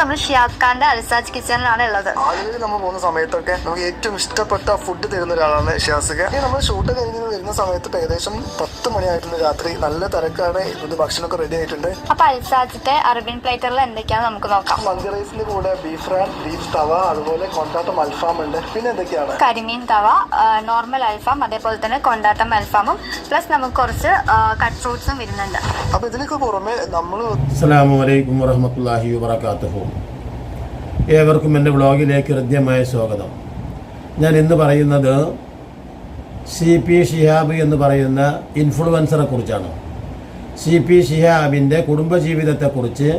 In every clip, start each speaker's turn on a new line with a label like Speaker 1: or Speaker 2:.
Speaker 1: നമ്മൾ ഷിയാക്കാന്റെ അൽസാജ് കിച്ചണിലാണ് ഉള്ളത്.
Speaker 2: ആലുവയിൽ നമ്മൾ പോകുന്ന സമയത്തൊക്കെ നമുക്ക് ഏറ്റവും ഇഷ്ടപ്പെട്ട ഫുഡ് തരുന്ന ഒരാളാണ് ഷിയാസിക ഇനി നമ്മൾ ഷൂട്ട് കഴിഞ്ഞ് വരുന്ന സമയത്ത് ഏകദേശം പത്ത് മണിയായിട്ടുള്ള രാത്രി. നല്ല തിരക്കാണ്. ഇത് ഭക്ഷണമൊക്കെ റെഡി ആയിട്ടുണ്ട്.
Speaker 1: അപ്പൊ അൽസാജിന്റെ അറബിൻ പ്ലേറ്ററിൽ എന്തൊക്കെയാണ് നമുക്ക് നോക്കാം.
Speaker 2: മന്തി റൈസിന്റെ കൂടെ ബീഫ് റാൻ ബീഫ് തവ അതുപോലെ കൊണ്ടാട്ടം അൽഫാം ഉണ്ട്. പിന്നെ എന്തൊക്കെയാണ്?
Speaker 1: കരിമീൻ തവ നോർമൽ അൽഫാം അതേപോലെ തന്നെ കൊണ്ടാട്ടം അൽഫാമും. പ്ലസ് നമുക്ക് കുറച്ച് കട്ട് ഫ്രൂട്ട്സും വരുന്നുണ്ട്.
Speaker 3: ഏവർക്കും എന്റെ വ്ളോഗിലേക്ക് ഹൃദ്യമായ സ്വാഗതം. ഞാൻ ഇന്ന് പറയുന്നത് സി പി ഷിഹാബ് എന്ന് പറയുന്ന ഇൻഫ്ലുവൻസറെ കുറിച്ചാണ്. സി പി ഷിഹാബിന്റെ കുടുംബജീവിതത്തെക്കുറിച്ച്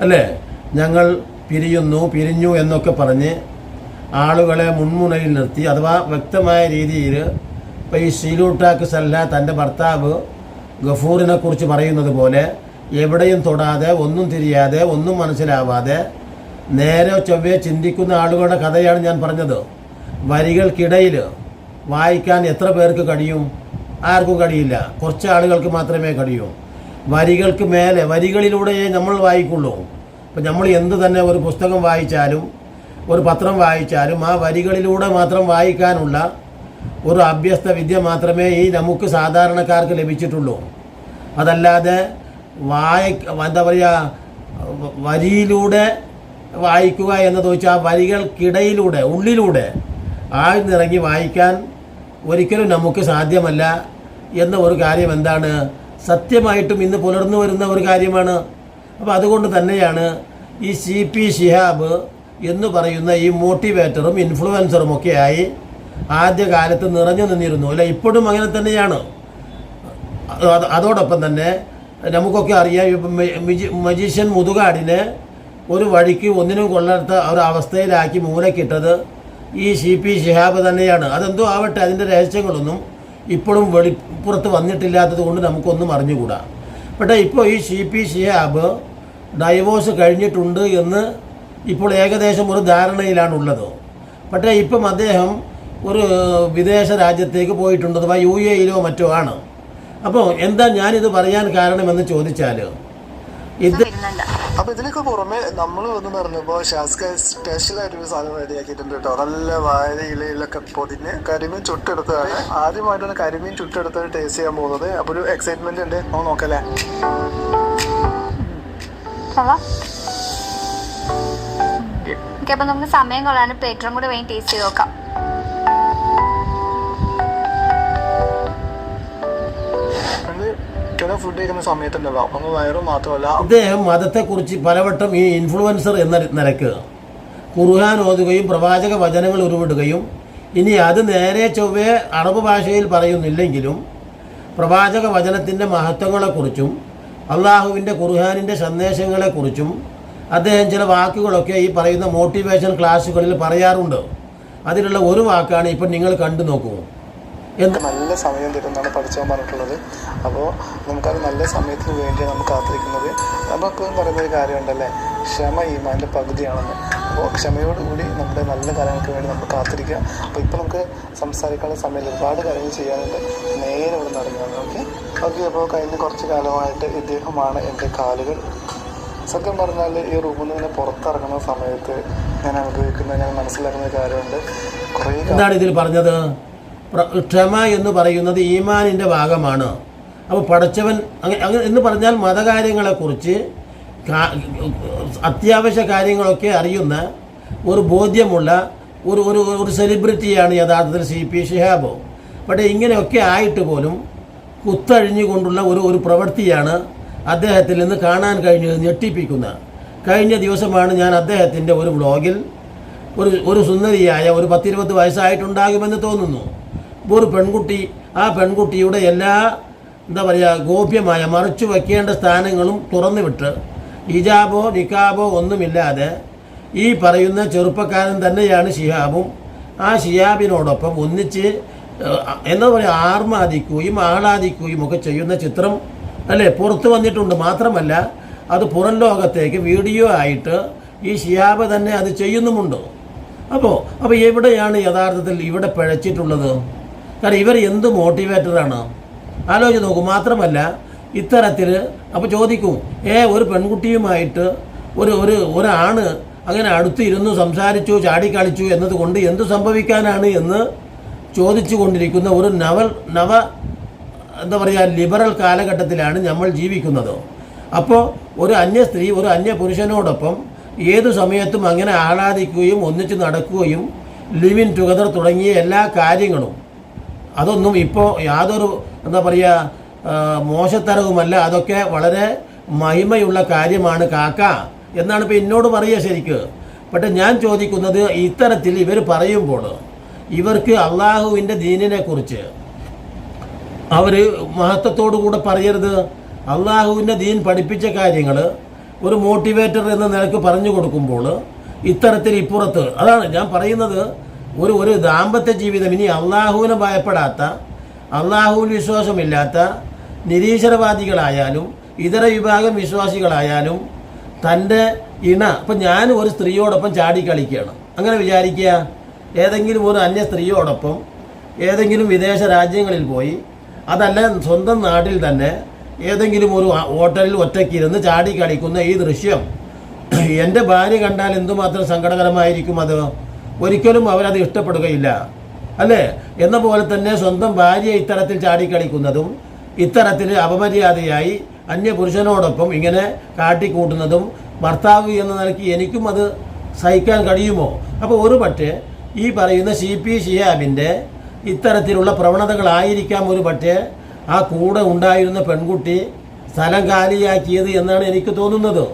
Speaker 3: അല്ലേ? ഞങ്ങൾ പിരിയുന്നു പിരിഞ്ഞു എന്നൊക്കെ പറഞ്ഞ് ആളുകളെ മുൻമുനയിൽ നിർത്തി അഥവാ വ്യക്തമായ രീതിയിൽ ഇപ്പോൾ ഈ ഷീലൂട്ടാക്ക് സല്ല തന്റെ ഭർത്താവ് ഗഫൂറിനെ കുറിച്ച് പറയുന്നത് പോലെ എവിടെയും തൊടാതെ ഒന്നും തിരിയാതെ ഒന്നും മനസ്സിലാവാതെ നേരെ ചൊവ്വേ ചിന്തിക്കുന്ന ആളുകളുടെ കഥയാണ് ഞാൻ പറഞ്ഞത്. വരികൾക്കിടയിൽ വായിക്കാൻ എത്ര പേർക്ക് കഴിയും? ആർക്കും കഴിയില്ല. കുറച്ച് ആളുകൾക്ക് മാത്രമേ കഴിയൂ. വരികൾക്ക് മേലെ വരികളിലൂടെയേ നമ്മൾ വായിക്കുള്ളൂ. ഇപ്പം നമ്മൾ എന്ത് തന്നെ ഒരു പുസ്തകം വായിച്ചാലും ഒരു പത്രം വായിച്ചാലും ആ വരികളിലൂടെ മാത്രം വായിക്കാനുള്ള ഒരു അഭ്യസ്ത വിദ്യ മാത്രമേ ഈ നമുക്ക് സാധാരണക്കാർക്ക് ലഭിച്ചിട്ടുള്ളൂ. അതല്ലാതെ വായ എന്താ പറയുക വരിയിലൂടെ വായിക്കുക എന്നത് വെച്ചാൽ വരികൾക്കിടയിലൂടെ ഉള്ളിലൂടെ ആഴ്ന്നിറങ്ങി വായിക്കാൻ ഒരിക്കലും നമുക്ക് സാധ്യമല്ല എന്ന ഒരു കാര്യം എന്താണ്? സത്യമായിട്ടും ഇന്ന് പുലർന്നു വരുന്ന ഒരു കാര്യമാണ്. അപ്പോൾ അതുകൊണ്ട് തന്നെയാണ് ഈ സി പി ഷിഹാബ് എന്ന് പറയുന്ന ഈ മോട്ടിവേറ്ററും ഇൻഫ്ലുവൻസറും ഒക്കെയായി ആദ്യകാലത്ത് നിറഞ്ഞു നിന്നിരുന്നു. അല്ല ഇപ്പോഴും അങ്ങനെ തന്നെയാണ്. അത് അതോടൊപ്പം തന്നെ നമുക്കൊക്കെ അറിയാം ഇപ്പം മജീഷ്യൻ മുതുകാടിനെ ഒരു വഴിക്ക് ഒന്നിനും കൊള്ളാത്ത അവസ്ഥയിലാക്കി മൂലക്കിട്ടത് ഈ സി പി ഷിഹാബ് തന്നെയാണ്. അതെന്തോ ആവട്ടെ അതിന്റെ രഹസ്യങ്ങളൊന്നും ഇപ്പോഴും വെളിപ്പുറത്ത് വന്നിട്ടില്ലാത്തത് കൊണ്ട് നമുക്കൊന്നും അറിഞ്ഞുകൂടാ. പക്ഷേ ഇപ്പോൾ ഈ സി പി ഷിഹാബ് ഡൈവോഴ്സ് കഴിഞ്ഞിട്ടുണ്ട് എന്ന് ഇപ്പോൾ ഏകദേശം ഒരു ധാരണയിലാണുള്ളത്. പക്ഷേ ഇപ്പം അദ്ദേഹം ഒരു വിദേശ രാജ്യത്തേക്ക് പോയിട്ടുണ്ട് അഥവാ യു എയിലോ മറ്റോ ആണ്. അപ്പോൾ എന്താ ഞാനിത് പറയാൻ കാരണമെന്ന് ചോദിച്ചാൽ ഇത്
Speaker 2: അപ്പൊ ഇതിനൊക്കെ പുറമെ നമ്മൾ വന്ന് പറഞ്ഞപ്പോ ഷാസ്ക സ്പെഷ്യൽ ആയിട്ട് ഒരു സാധനം റെഡിയാക്കിയിട്ടുണ്ട് കേട്ടോ നല്ല വാഴ ഇലയിലൊക്കെ പൊതിഞ്ഞ് കരിമീൻ ചുട്ടെടുത്തതാണ്. ആദ്യമായിട്ടാണ് കരിമീൻ ചുട്ടെടുത്ത് ടേസ്റ്റ് ചെയ്യാൻ പോകുന്നത്. അപ്പൊ ഒരു എക്സൈറ്റ്മെന്റ് ഉണ്ട്. നമുക്ക് നോക്കല്ലേ?
Speaker 1: നമുക്ക് സമയം കൊള്ളാനും പ്ലേറ്ററും കൂടെ വേണ്ടി ടേസ്റ്റ് ചെയ്ത് നോക്കാം.
Speaker 2: ചില ഫുഡ് കഴിക്കുന്ന സമയത്തുണ്ടല്ലോ. നമ്മൾ വയറും മാത്രമല്ല
Speaker 3: ഇദ്ദേഹം മതത്തെക്കുറിച്ച് പലവട്ടം ഈ ഇൻഫ്ലുവൻസർ എന്ന നിരക്ക്. കുർഹാൻ ഓതുകയും പ്രവാചക വചനങ്ങൾ ഉരുവിടുകയും ഇനി അത് നേരെ ചൊവ്വേ അറബ് ഭാഷയിൽ പറയുന്നില്ലെങ്കിലും പ്രവാചക വചനത്തിന്റെ മഹത്വങ്ങളെക്കുറിച്ചും അള്ളാഹുവിന്റെ ഖുർഹാനിന്റെ സന്ദേശങ്ങളെക്കുറിച്ചും അദ്ദേഹം ചില വാക്കുകളൊക്കെ ഈ പറയുന്ന മോട്ടിവേഷൻ ക്ലാസ്സുകളിൽ പറയാറുണ്ട്. അതിലുള്ള ഒരു വാക്കാണ് ഇപ്പം നിങ്ങൾ കണ്ടു നോക്കൂ.
Speaker 2: നല്ല സമയം തരുമെന്നാണ് പഠിച്ചവൻ പറഞ്ഞിട്ടുള്ളത്. അപ്പോൾ നമുക്കത് നല്ല സമയത്തിന് വേണ്ടിയാണ് നമുക്ക് കാത്തിരിക്കുന്നത്. നമുക്ക് പറയുന്ന ഒരു കാര്യമുണ്ടല്ലേ? ക്ഷമ ഈമാന്റെ പകുതിയാണെന്ന്. അപ്പോൾ ക്ഷമയോടുകൂടി നമ്മുടെ നല്ല കാര്യങ്ങൾക്ക് വേണ്ടി നമ്മൾ കാത്തിരിക്കുക. അപ്പോൾ ഇപ്പോൾ നമുക്ക് സംസാരിക്കാനുള്ള സമയത്ത് ഒരുപാട് കാര്യങ്ങൾ ചെയ്യാനുണ്ട്. നേരെ ഇവിടെ നടക്കുകയാണ് ഓക്കെ? ഓക്കെ അപ്പോൾ കഴിഞ്ഞ കുറച്ച് കാലമായിട്ട് ഇദ്ദേഹമാണ് എന്റെ കാലുകൾ. സത്യം പറഞ്ഞാൽ ഈ റൂമിൽ നിന്ന് ഇങ്ങനെ പുറത്തിറങ്ങുന്ന സമയത്ത് ഞാൻ അനുഭവിക്കുന്ന ഞാൻ മനസ്സിലാക്കുന്ന കാര്യമുണ്ട്. കുറേ
Speaker 3: എന്താണ് ഇതിൽ പറഞ്ഞത്? ക്ഷമ എന്ന് പറയുന്നത് ഈമാനിന്റെ ഭാഗമാണ്. അപ്പോൾ പഠിച്ചവൻ അങ്ങനെ അങ്ങനെ എന്ന് പറഞ്ഞാൽ മതകാര്യങ്ങളെക്കുറിച്ച് അത്യാവശ്യ കാര്യങ്ങളൊക്കെ അറിയുന്ന ഒരു ബോധ്യമുള്ള ഒരു ഒരു ഒരു സെലിബ്രിറ്റിയാണ് യഥാർത്ഥത്തിൽ സി പി ഷിഹാബ്. പക്ഷേ ഇങ്ങനെയൊക്കെ ആയിട്ട് പോലും കുത്തഴിഞ്ഞുകൊണ്ടുള്ള ഒരു ഒരു പ്രവൃത്തിയാണ് അദ്ദേഹത്തിൽ നിന്ന് കാണാൻ കഴിഞ്ഞത് ഞെട്ടിപ്പിക്കുന്ന. കഴിഞ്ഞ ദിവസമാണ് ഞാൻ അദ്ദേഹത്തിന്റെ ഒരു വ്ളോഗിൽ ഒരു ഒരു സുന്ദരിയായ ഒരു പത്തിരുപത് വയസ്സായിട്ടുണ്ടാകുമെന്ന് തോന്നുന്നു. ഒരു പെൺകുട്ടി ആ പെൺകുട്ടിയുടെ എല്ലാ എന്താ പറയുക ഗോപ്യമായ മറച്ചു വയ്ക്കേണ്ട സ്ഥാനങ്ങളും തുറന്നു വിട്ട് ഹിജാബോ നിക്കാബോ ഒന്നുമില്ലാതെ ഈ പറയുന്ന ചെറുപ്പക്കാരൻ തന്നെയാണ് ഷിഹാബും ആ ഷിഹാബിനോടൊപ്പം ഒന്നിച്ച് എന്താ പറയുക ആർമാദിക്കുകയും ആഹ്ലാദിക്കുകയും ഒക്കെ ചെയ്യുന്ന ചിത്രം അല്ലേ പുറത്തു വന്നിട്ടുണ്ട്. മാത്രമല്ല അത് പുറം ലോകത്തേക്ക് വീഡിയോ ആയിട്ട് ഈ ഷിയാബ് തന്നെ അത് ചെയ്യുന്നുമുണ്ട്. അപ്പോൾ അപ്പോൾ എവിടെയാണ് യഥാർത്ഥത്തിൽ ഇവിടെ പിഴച്ചിട്ടുള്ളത്? കാരണം ഇവർ എന്ത് മോട്ടിവേറ്ററാണ് ആലോചിച്ച് നോക്കും മാത്രമല്ല ഇത്തരത്തിൽ അപ്പോൾ ചോദിക്കും ഏ ഒരു പെൺകുട്ടിയുമായിട്ട് ഒരു ഒരു ഒരാണ് അങ്ങനെ അടുത്തിരുന്നു സംസാരിച്ചു ചാടിക്കളിച്ചു എന്നതുകൊണ്ട് എന്ത് സംഭവിക്കാനാണ്? എന്ന് ചോദിച്ചു കൊണ്ടിരിക്കുന്ന ഒരു നവൽ നവ എന്താ പറയുക ലിബറൽ കാലഘട്ടത്തിലാണ് നമ്മൾ ജീവിക്കുന്നത്. അപ്പോൾ ഒരു അന്യ സ്ത്രീ ഒരു അന്യ പുരുഷനോടൊപ്പം ഏത് സമയത്തും അങ്ങനെ ആഹ്ലാദിക്കുകയും ഒന്നിച്ച് നടക്കുകയും ലിവിൻ ടുഗദർ തുടങ്ങിയ എല്ലാ കാര്യങ്ങളും അതൊന്നും ഇപ്പോൾ യാതൊരു എന്താ പറയുക മോശത്തരവുമല്ല. അതൊക്കെ വളരെ മഹിമയുള്ള കാര്യമാണ് കാക്ക. എന്നാണ് ഇപ്പോൾ എന്നോട് പറയുക ശരിക്ക്. പക്ഷെ ഞാൻ ചോദിക്കുന്നത് ഇത്തരത്തിൽ ഇവർ പറയുമ്പോൾ ഇവർക്ക് അള്ളാഹുവിന്റെ ദീനിനെ കുറിച്ച് അവർ കൂടെ പറയരുത്. അള്ളാഹുവിന്റെ ദീൻ പഠിപ്പിച്ച കാര്യങ്ങൾ ഒരു മോട്ടിവേറ്റർ എന്ന നിലയ്ക്ക് പറഞ്ഞു കൊടുക്കുമ്പോൾ ഇത്തരത്തിൽ ഇപ്പുറത്ത് അതാണ് ഞാൻ പറയുന്നത്. ഒരു ഒരു ദാമ്പത്യ ജീവിതം ഇനി അള്ളാഹുവിനെ ഭയപ്പെടാത്ത അള്ളാഹുവിൽ വിശ്വാസമില്ലാത്ത നിരീശ്വരവാദികളായാലും ഇതര വിഭാഗം വിശ്വാസികളായാലും തന്റെ ഇണ ഇപ്പം ഞാൻ ഒരു സ്ത്രീയോടൊപ്പം ചാടി കളിക്കുകയാണ്. അങ്ങനെ വിചാരിക്കുക ഏതെങ്കിലും ഒരു അന്യ സ്ത്രീയോടൊപ്പം ഏതെങ്കിലും വിദേശ രാജ്യങ്ങളിൽ പോയി അതല്ല സ്വന്തം നാട്ടിൽ തന്നെ ഏതെങ്കിലും ഒരു ഹോട്ടലിൽ ഒറ്റയ്ക്കിരുന്ന് ചാടി കളിക്കുന്ന ഈ ദൃശ്യം എന്റെ ഭാര്യ കണ്ടാൽ എന്തുമാത്രം സങ്കടകരമായിരിക്കും അത്? ഒരിക്കലും അവരത് ഇഷ്ടപ്പെടുകയില്ല. അല്ലേ? എന്ന പോലെ തന്നെ സ്വന്തം ഭാര്യയെ ഇത്തരത്തിൽ ചാടിക്കളിക്കുന്നതും ഇത്തരത്തിൽ അപമര്യാദയായി അന്യപുരുഷനോടൊപ്പം ഇങ്ങനെ കാട്ടിക്കൂട്ടുന്നതും ഭർത്താവ് എന്ന നിലയ്ക്ക് എനിക്കും അത് സഹിക്കാൻ കഴിയുമോ? അപ്പോൾ ഒരു പക്ഷേ ഈ പറയുന്ന സി പി ഷിയാബിന്റെ ഇത്തരത്തിലുള്ള പ്രവണതകളായിരിക്കാം ഒരു പക്ഷേ ആ കൂടെ ഉണ്ടായിരുന്ന പെൺകുട്ടി സ്ഥലം കാലിയാക്കിയത് എന്നാണ് എനിക്ക് തോന്നുന്നത്.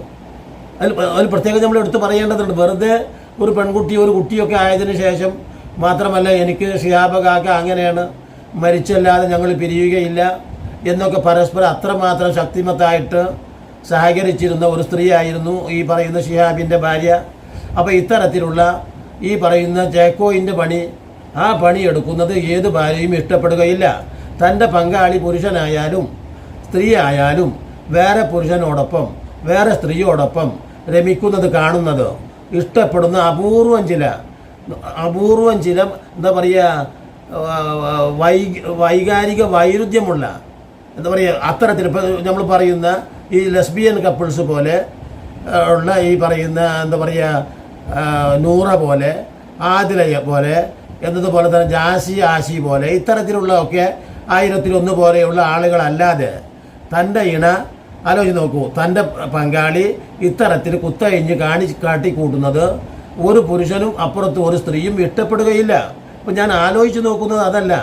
Speaker 3: അതിൽ അതിൽ പ്രത്യേകം നമ്മൾ എടുത്ത് പറയേണ്ടതുണ്ട്. വെറുതെ ഒരു പെൺകുട്ടി ഒരു കുട്ടിയൊക്കെ ആയതിനു ശേഷം മാത്രമല്ല എനിക്ക് ഷിയാബകാക്ക അങ്ങനെയാണ്. മരിച്ചല്ലാതെ ഞങ്ങൾ പിരിയുകയില്ല എന്നൊക്കെ പരസ്പരം അത്രമാത്രം ശക്തിമത്തായിട്ട് സഹകരിച്ചിരുന്ന ഒരു സ്ത്രീയായിരുന്നു ഈ പറയുന്ന ഷിഹാബിന്റെ ഭാര്യ. അപ്പോൾ ഇത്തരത്തിലുള്ള ഈ പറയുന്ന ചേക്കോയിന്റെ പണി ആ പണി എടുക്കുന്നത് ഏത് ഭാര്യയും ഇഷ്ടപ്പെടുകയില്ല. തന്റെ പങ്കാളി പുരുഷനായാലും സ്ത്രീ ആയാലും വേറെ പുരുഷനോടൊപ്പം വേറെ സ്ത്രീയോടൊപ്പം രമിക്കുന്നത് കാണുന്നത് ഇഷ്ടപ്പെടുന്ന അപൂർവം ചില അപൂർവം ചില എന്താ പറയുക വൈ വൈകാരിക വൈരുദ്ധ്യമുള്ള എന്താ പറയുക അത്തരത്തിൽ ഇപ്പോൾ നമ്മൾ പറയുന്ന ഈ ലെസ്ബിയൻ കപ്പിൾസ് പോലെ ഉള്ള ഈ പറയുന്ന എന്താ പറയുക നൂറ പോലെ ആദിലയ പോലെ എന്നതുപോലെ തന്നെ ജാസി ആശി പോലെ ഇത്തരത്തിലുള്ള ഒക്കെ ആയിരത്തിലൊന്ന് പോലെയുള്ള ആളുകളല്ലാതെ തന്റെ ഇണ ആലോചിച്ച് നോക്കൂ. തന്റെ പങ്കാളി ഇത്തരത്തിൽ കുത്തഴിഞ്ഞ് കാണി കാട്ടിക്കൂട്ടുന്നത് ഒരു പുരുഷനും അപ്പുറത്ത് ഒരു സ്ത്രീയും ഇഷ്ടപ്പെടുകയില്ല. അപ്പം ഞാൻ ആലോചിച്ച് നോക്കുന്നത് അതല്ല.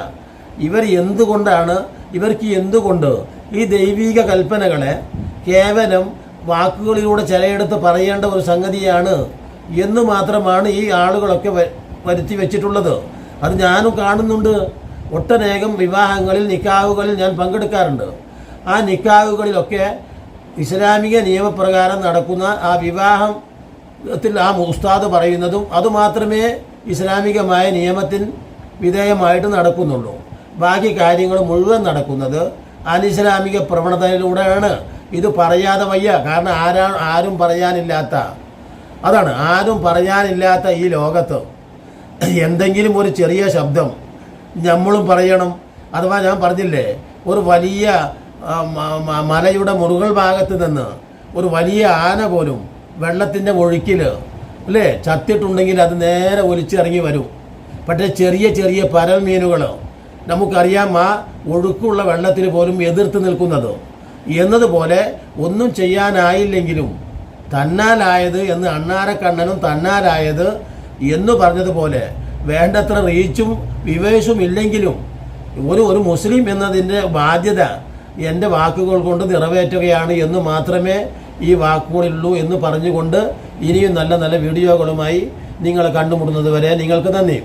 Speaker 3: ഇവർ എന്തുകൊണ്ടാണ് ഇവർക്ക് എന്തുകൊണ്ട് ഈ ദൈവിക കൽപ്പനകളെ കേവലം വാക്കുകളിലൂടെ ചിലയിടത്ത് പറയേണ്ട ഒരു സംഗതിയാണ് എന്ന് മാത്രമാണ് ഈ ആളുകളൊക്കെ വരുത്തി വെച്ചിട്ടുള്ളത്. അത് ഞാനും കാണുന്നുണ്ട്. ഒട്ടനേകം വിവാഹങ്ങളിൽ നിക്കാവുകളിൽ ഞാൻ പങ്കെടുക്കാറുണ്ട്. ആ നിക്കാഹുകളിലൊക്കെ ഇസ്ലാമിക നിയമപ്രകാരം നടക്കുന്ന ആ വിവാഹം ത്തിൽ ആ ഉസ്താദ് പറയുന്നതും അതുമാത്രമേ ഇസ്ലാമികമായ നിയമത്തിന് വിധേയമായിട്ട് നടക്കുന്നുള്ളൂ. ബാക്കി കാര്യങ്ങൾ മുഴുവൻ നടക്കുന്നത് അനിസ്ലാമിക പ്രവണതയിലൂടെയാണ്. ഇത് പറയാതെ വയ്യ. കാരണം ആരാ ആരും പറയാനില്ലാത്ത അതാണ് ആരും പറയാനില്ലാത്ത ഈ ലോകത്ത് എന്തെങ്കിലും ഒരു ചെറിയ ശബ്ദം നമ്മളും പറയണം. അഥവാ ഞാൻ പറഞ്ഞില്ലേ ഒരു വലിയ മലയുടെ മുറുകൾ ഭാഗത്ത് നിന്ന് ഒരു വലിയ ആന പോലും വെള്ളത്തിന്റെ ഒഴുക്കിൽ അല്ലേ? ചത്തിട്ടുണ്ടെങ്കിൽ അത് നേരെ ഒലിച്ചിറങ്ങി വരും. പക്ഷേ ചെറിയ ചെറിയ പരൽ മീനുകൾ നമുക്കറിയാം ആ ഒഴുക്കുള്ള വെള്ളത്തിൽ പോലും എതിർത്ത് നിൽക്കുന്നത്. എന്നതുപോലെ ഒന്നും ചെയ്യാനായില്ലെങ്കിലും തന്നാലായത് എന്ന് അണ്ണാരക്കണ്ണനും തന്നാലായത് എന്ന് പറഞ്ഞതുപോലെ വേണ്ടത്ര റീച്ചും വിവേശും ഇല്ലെങ്കിലും ഒരു ഒരു മുസ്ലിം എന്നതിന്റെ ബാധ്യത എന്റെ വാക്കുകൾ കൊണ്ട് നിറവേറ്റുകയാണ് എന്ന് മാത്രമേ ഈ വാക്കുകളുള്ളൂ എന്ന് പറഞ്ഞുകൊണ്ട് ഇനിയും നല്ല നല്ല വീഡിയോകളുമായി നിങ്ങളെ കണ്ടുമുട്ടുന്നത് വരെ നിങ്ങൾക്ക് നന്ദി.